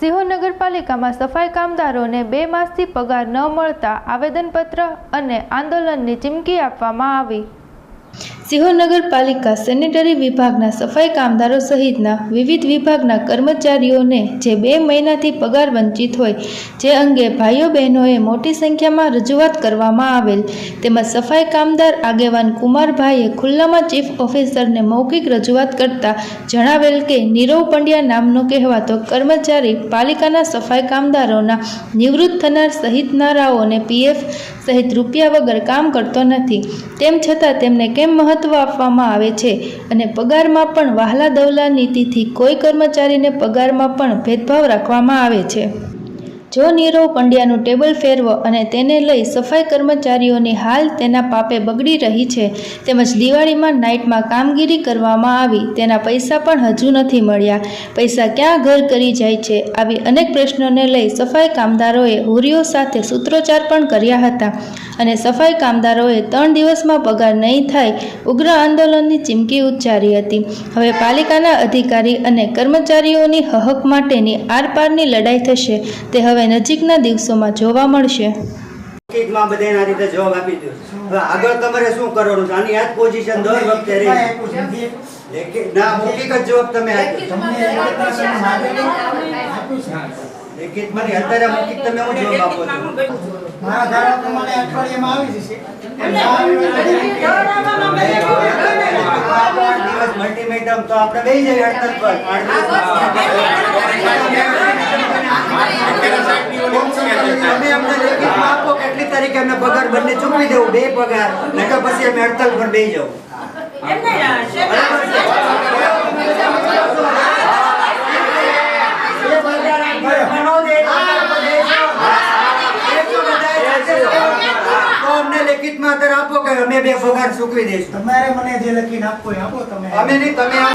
સિહોર નગરપાલિકામાં સફાઈ કામદારોને બે માસથી પગાર ન મળતા આવેદનપત્ર અને આંદોલનની ચીમકી આપવામાં આવી. સિહોર નગરપાલિકા સેનેટરી વિભાગના સફાઈ કામદારો સહિતના વિવિધ વિભાગના કર્મચારીઓને જે બે મહિનાથી પગાર વંચિત હોય, જે અંગે ભાઈઓ બહેનોએ મોટી સંખ્યામાં રજૂઆત કરવામાં આવેલ. તેમજ સફાઈ કામદાર આગેવાન કુમારભાઈએ ખુલ્લામાં ચીફ ઓફિસરને મૌખિક રજૂઆત કરતા જણાવેલ કે, નીરવ પંડ્યા નામનો કહેવાતો કર્મચારી પાલિકાના સફાઈ કામદારોના નિવૃત્ત થનાર સહિતનારાઓને પીએફ સહિત રૂપિયા વગર કામ કરતો નથી. તેમ છતાં તેમને કેમ મહત્ત્વ આપવામાં આવે છે? અને પગારમાં પણ વહાલા દવલા નીતિથી કોઈ કર્મચારીને પગારમાં પણ ભેદભાવ રાખવામાં આવે છે? જો નીરવ પંડ્યાનું ટેબલ ફેરવો અને તેને લઈ સફાઈ કર્મચારીઓની હાલ તેના પાપે બગડી રહી છે, તેમજ દિવાળીમાં નાઇટમાં કામગીરી કરવામાં આવી, તેના પૈસા પણ હજુ નથી મળ્યા. પૈસા ક્યાં ઘર કરી જાય છે? આવી અનેક પ્રશ્નોને લઈ સફાઈ કામદારોએ હુરીઓ સાથે સૂત્રોચ્ચાર પણ કર્યા હતા. અને સફાઈ કામદારોએ ત્રણ દિવસમાં પગાર નહીં થાય ઉગ્ર આંદોલનની ચીમકી ઉચ્ચારી હતી. હવે પાલિકાના અધિકારી અને કર્મચારીઓની હહક માટેની આરપારની લડાઈ થશે. તે હવે નજીકના દિવસોમાં જોવા મળશે. મૌખિકમાં બધાને રીતે જવાબ આપી દો. હવે આગળ તમારે શું કરવાનું છે? આની આ પોઝિશન દર વખતે રહી. ના મૌખિક જ જવાબ તમે આપ્યો. નહીં, અત્યારે મૌખિક તમે જવાબ આપો છો. મારા ધારા પ્રમાણે અઠવાડિયામાં આવી જશે. આઠ દિવસ multimatum તો આપણે બેસી જઈએ હડતાલ પર. તમે અમને લેખિતમાં આપો કેટલી તારીખે અમને પગાર બંને ચૂકવી દેવું બે પગાર નકર પછી અમે હડતાલ પર બેસી જાવ તો અમને લેખિતમાં અત્યારે આપો કે અમે બે પગાર ચૂકવી દઈશું તમારે મને જે લખીને આપવો આપો તમે. અમે નહીં તમે આ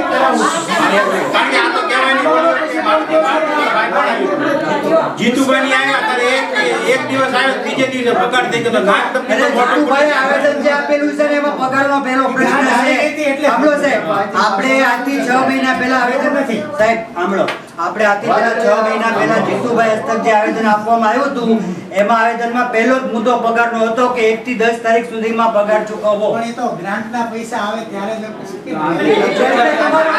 જીતુભાઈ આવ્યા ત્યારે એક એક દિવસ આવ્યો ત્રીજે દિવસે પગાર થઈ ગયો તો નાક તમને મોટું જીતુભાઈ આવેદન જે આપેલું છે ને એમાં પગારનો પહેલો પ્રશ્ન છે. સાંભળો સાહેબ આપણે આજથી છ મહિના પહેલા આવેદન નથી. સાહેબ સાંભળો. આપણે આથી પહેલા છ મહિના પહેલા જીતુભાઈ હસ્તક જે આવેદન આપવામાં આવ્યું હતું એમાં આવેદનમાં પહેલો જ મુદ્દો પગારનો હતો કે એક થી દસ તારીખ સુધીમાં પગાર ચૂકવવો. પણ એ તો ગ્રાન્ટના પૈસા આવે ત્યારે તમારો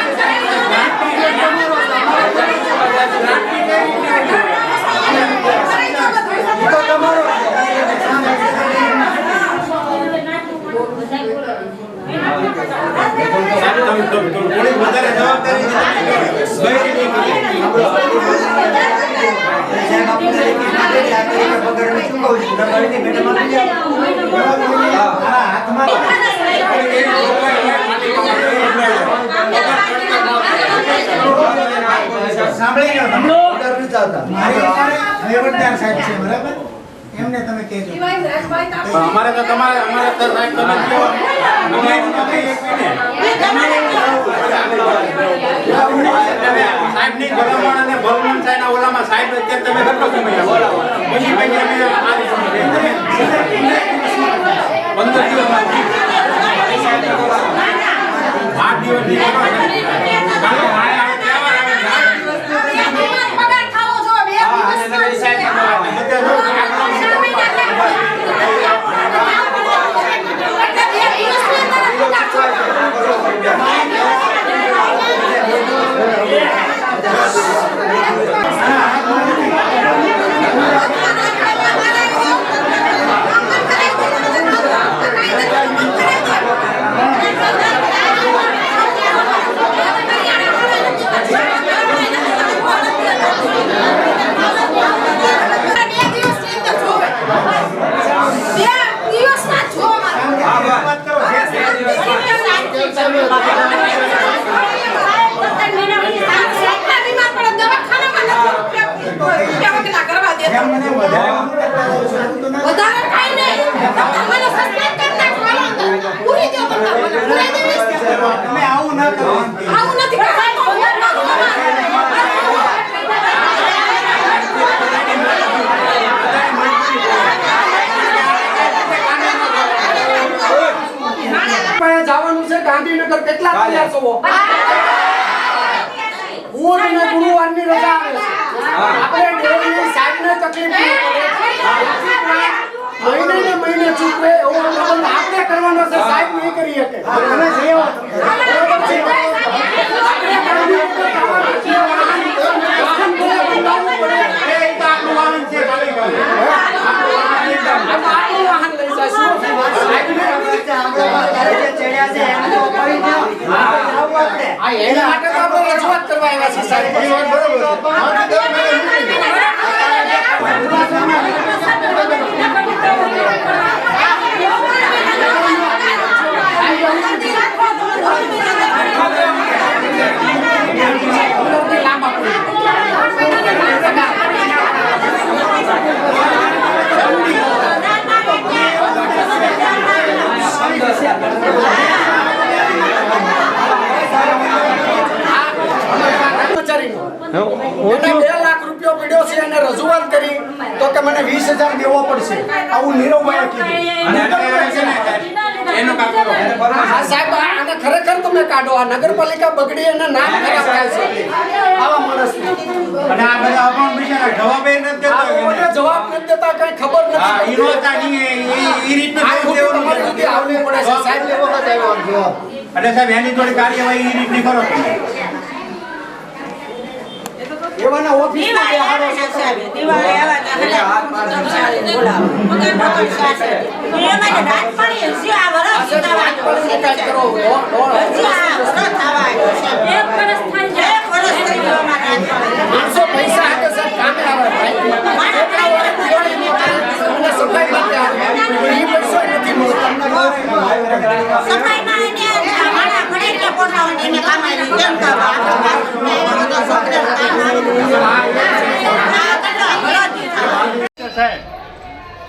તમે તો- વધારે જવાબદારી ગઈ સાહેબ આપણે લેખિતમાં દઈએ, આ તારીખે છું ચૂકવશું. નકર આપી દો. સાંભળી ગયો તમે. વહીવટદાર સાહેબ છે બરાબર એમને તમે કહેજો અમારે તો તમારે અમારે તમે કહો મિનિટ સાહેબની ભલામણ અને ભલામણ સાહેબના ઓલામાં સાહેબ અત્યારે તમે કેટલો સમય આપો? પછી પછી અમે આ રીતે તમે પંદર દિવસ આઠ દિવસની કાલે ભાઈ આવે તહેવાર આવે વાત કરો જેમ મને વધારે ખાઈ નહીં. તમને સસ્પેન્ડ કરી નાખવાનો પૂરી દો તમને પૂરી દેવીશ તમે આવું ના કરો. આવું નથી કરવાનું હું નથી પાસે જવાનું છે ગાંધીનગર. કેટલા તૈયાર છો હું. ગુરુવારની રજા આવે. આપણે ડેરીની સાહેબને તકલીફ નહીં પડે. મહિને ને મહિને ચૂકવે એવો આપણે કરવાનો છે. સાહેબ નહીં કરી શકે. તમે જઈ આવો તમે. બરોબર છે આપણે ગાડી ઉપર આવવાનું છે, વાહન વાહન બધે બંધાવવું પડે એ તો આપણું વાહન છે પાલિકાનું. આ તો આપણું વાહન લઈ જઈશું સાહેબને આંબળોમાં અત્યારે જે ચડ્યા છે એને તો ઉપાડી દો. આપણે જવું આપણે. આ એના માટે તો આપણે રજૂઆત કરવા આવ્યા છીએ સાહેબ એ વાત બરોબર છે. અંદરથી લાંબા પડે કર્મચારીનો. એને બે લાખ રૂપિયો પડ્યો છે એને રજૂઆત કરી તો કે મને વીસ હજાર દેવો પડશે આવું નીરવભાઈએ કીધું. અને અત્યારે છે. ને, એનો કામ હા સાહેબ આને ખરેખર તમે કાઢો. આ નગરપાલિકા બગડી અને નામ ખરાબ થાય છે. આવા માણસ અને આ બધા અપમાન બિચારા જવાબ એ નથી દેતો જવાબ નથી દેતા કઈ ખબર નથી ઈ નો ચાલી, એ- એ- ઈ રીતનું દેવાનું આવવું પડે છે. સાહેબ અને સાહેબ એની થોડી કાર્યવાહી ઈ રીતની કરો એવાના ઓફિસમાં બેહાડો છો તમે. આ સાહેબ રાજપાલને કાંઈક કરો. લો- લો- માણસો પૈસા હાથે સાહેબ કામે આવે ભાઈ. કેટલા વર્ષ દિવાળીની કામ અને સફાઈ માટે આવે. પણ ઈ પૈસો નથી મળતો. સાહેબ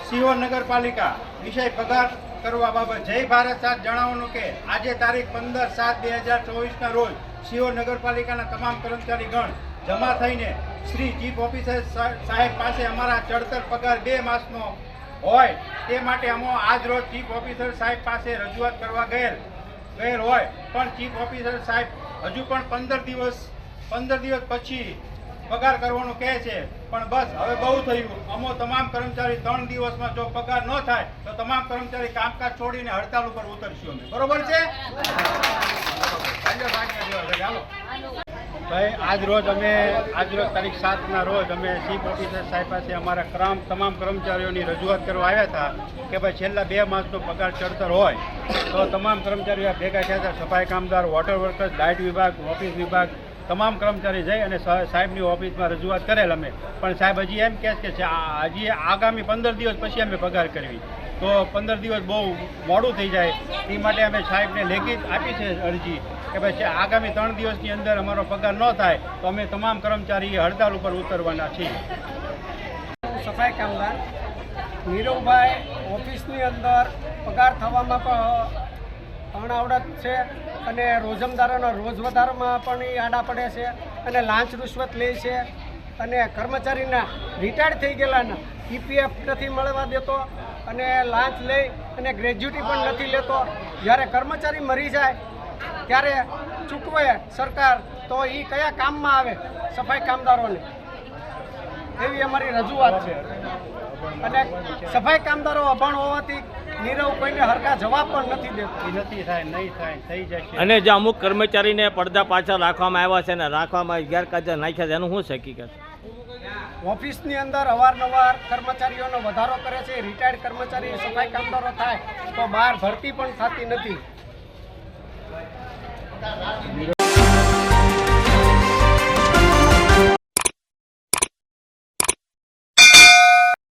સીઓ નગરપાલિકા વિષય પગાર કરવા બાબત જય ભારત સાથ જણાવવાનું કે આજે તારીખ પંદર સાત બે હજાર ચોવીસના રોજ સીઓ નગરપાલિકાના તમામ કર્મચારી ગણ જમા થઈને શ્રી ચીફ ઓફિસર સાહેબ પાસે અમારા ચડતર પગાર બે માસનો હોય તે માટે અમે આજ રોજ ચીફ ઓફિસર સાહેબ પાસે રજૂઆત કરવા ગયેલ ગયેલ હોય. પણ ચીફ ઓફિસર સાહેબ હજુ પણ પંદર દિવસ પંદર દિવસ પછી પગાર કરવાનું કહે છે. પણ બસ, હવે બહુ થયું. અમો તમામ કર્મચારી ત્રણ દિવસમાં જો પગાર ન થાય, તો તમામ કર્મચારી કામકાજ છોડીને હડતાલ ઉપર ઉતરશું અમે. બરોબર છે. ભાઈ, આજ રોજ અમે, આજ રોજ તારીખ સાતના રોજ અમે ચીફ ઓફિસર સાહેબ પાસે અમારા ક્રમ, તમામ કર્મચારીઓની રજૂઆત કરવા આવ્યા હતા કે ભાઈ છેલ્લા બે માસનો પગાર ચડતર હોય, તો તમામ કર્મચારીઓ ભેગા થયા હતા. સફાઈ કામદાર વોટર વર્કર્સ લાઇટ વિભાગ ઓફિસ વિભાગ તમામ કર્મચારી જઈ અને સાહેબની ઓફિસમાં રજૂઆત કરેલ અમે. પણ સાહેબ હજી એમ કહે કે હજી આગામી પંદર દિવસ પછી અમે પગાર કરવી. તો પંદર દિવસ બહુ મોડું થઈ જાય. એ માટે અમે સાહેબને લેખિત આપી છે અરજી કે ભાઈ આગામી ત્રણ દિવસની અંદર અમારો પગાર ન થાય તો અમે તમામ કર્મચારી હડતાલ ઉપર ઉતરવાના છીએ. સફાઈ કામદાર, નીરવભાઈ ઓફિસની અંદર પગાર થવામાં પણ અણાવડત છે અને રોજમદારોનો રોજ વધારામાં પણ એ આડા પડે છે અને લાંચ રૂશ્વત લે છે અને કર્મચારીના રિટાયર્ડ થઈ ગયેલાના ઈપીએફ નથી મળવા દેતો અને લાંચ લઈ અને ગ્રેજ્યુટી પણ નથી લેતો. જ્યારે કર્મચારી મરી જાય, ત્યારે ચૂકવે સરકાર, તો એ કયા કામમાં આવે સફાઈ કામદારોને? એવી અમારી રજૂઆત છે. અને સફાઈ કામદારો અભણ હોવાથી નીરવ કોઈને હરખા જવાબ પણ નથી દેતો. નથી થાય નહીં થાય થઈ જશે. અને જે અમુક કર્મચારીને પડદા પાછળ રાખવામાં આવ્યા છે ને રાખવામાં ગેરકાયદે નાખ્યા છે એનું શું છે? હકીકત ઓફિસની અંદર અવારનવાર કર્મચારીઓનો વધારો કરે છે રિટાયર્ડ કર્મચારી સફાઈ કામદારો થાય તો બહાર ભરતી પણ થતી નથી.